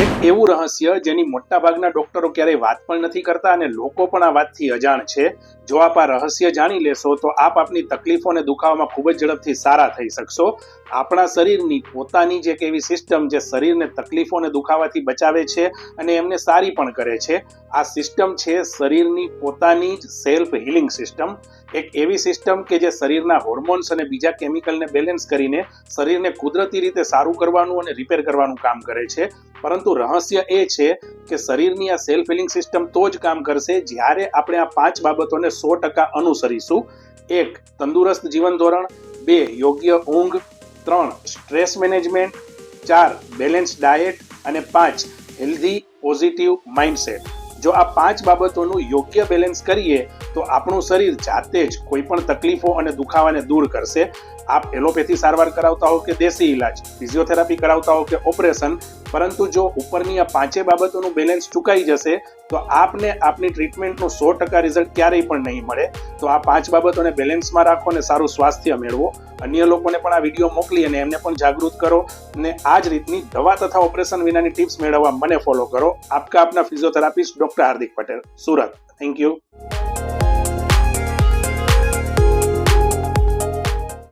એક એવું રહસ્ય જેની મોટાભાગના ડોક્ટરો ક્યારેય વાત પણ નથી કરતા અને લોકો પણ આ વાતથી અજાણ છે. જો આપ આ રહસ્ય જાણી લેશો તો આપ આપની તકલીફો અને દુખાવામાં ખૂબ જ ઝડપથી સારા થઈ શકશો. આપણા શરીરની પોતાની જે કેવી સિસ્ટમ જે શરીરને તકલીફો અને દુખાવાથી બચાવે છે અને એમને સારી પણ કરે છે. આ સિસ્ટમ છે શરીરની પોતાની જ સેલ્ફ હિલિંગ સિસ્ટમ. એક એવી સિસ્ટમ કે જે શરીરના હોર્મોન્સ અને બીજા કેમિકલને બેલેન્સ કરીને શરીરને કુદરતી રીતે સારું કરવાનું અને રિપેર કરવાનું કામ કરે છે. પરંતુ રહસ્ય એ છે કે શરીરની આ સેલ્ફ હિલિંગ સિસ્ટમ તો જ કામ કરશે જ્યારે આપણે આ પાંચ બાબતોને સો ટકા અનુસરીશું. એક, તંદુરસ્ત જીવન ધોરણ. બે, યોગ્ય ઊંઘ. ત્રણ સ્ટ્રેસ મેનેજમેન્ટ ચાર બેલેન્સ ડાયટ અને પાંચ હેલ્ધી પોઝિટિવ માઇન્ડસેટ જો આ પાંચ બાબતોનું યોગ્ય બેલેન્સ કરીએ, તો આપણું શરીર જાતે જ કોઈ પણ તકલીફો અને દુખાવાને દૂર કરશે. આપ એલોપેથી સારવાર કરાવતા હો કે દેશી ઇલાજ ફિઝિયોથેરાપી કરાવતા હો કે ઓપરેશન પરંતુ જો ઉપરની આ પાંચે બાબતોનું બેલેન્સ ચૂકાઈ જશે, તો આપને આપની ટ્રીટમેન્ટનું સો ટકા રિઝલ્ટ ક્યારેય પણ નહીં મળે. તો આ પાંચ બાબતોને બેલેન્સમાં રાખો અને સારું સ્વાસ્થ્ય મેળવો. અન્ય લોકોને પણ આ વીડિયો મોકલી અને એમને પણ જાગૃત કરો અને આ જ રીતની દવા તથા ઓપરેશન વિનાની ટિપ્સ મેળવવા મને ફોલો કરો. આપકા આપના physiotherapist doctor Hardik Patel Surat. Thank you